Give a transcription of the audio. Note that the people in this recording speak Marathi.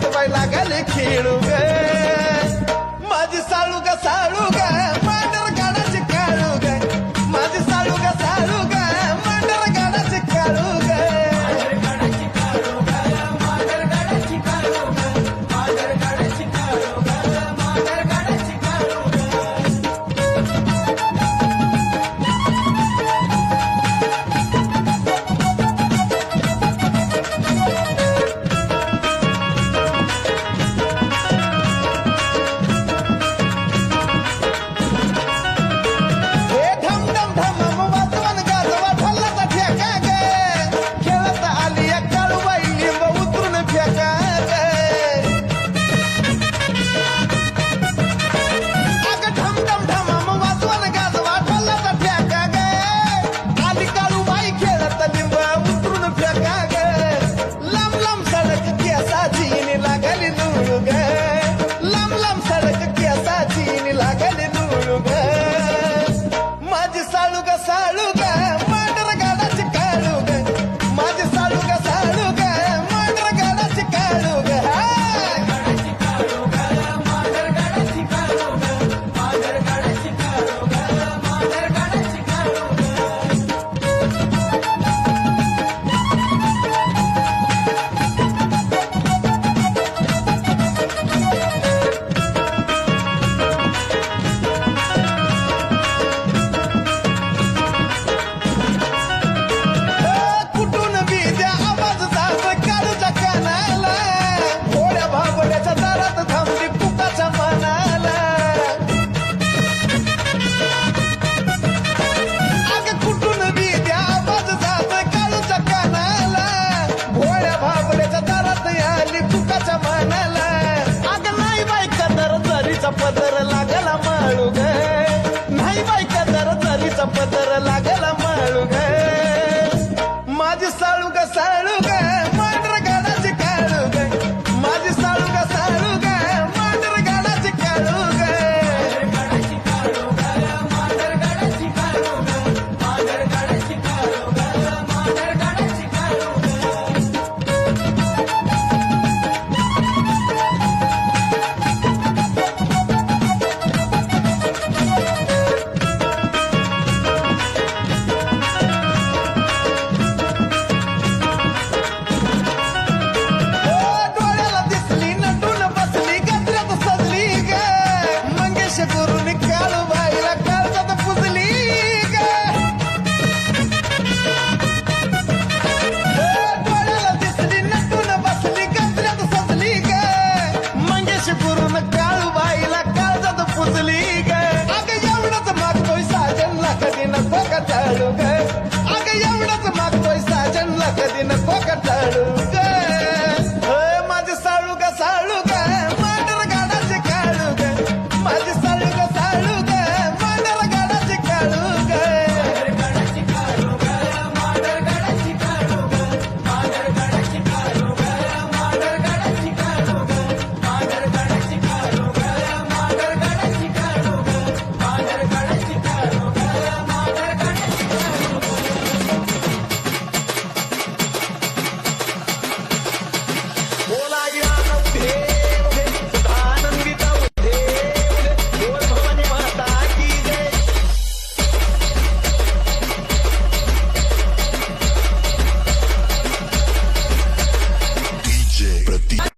सासूबाई लागली खेळू ग माझी साळू ग साळू ग ಪದರಲ vou cantar.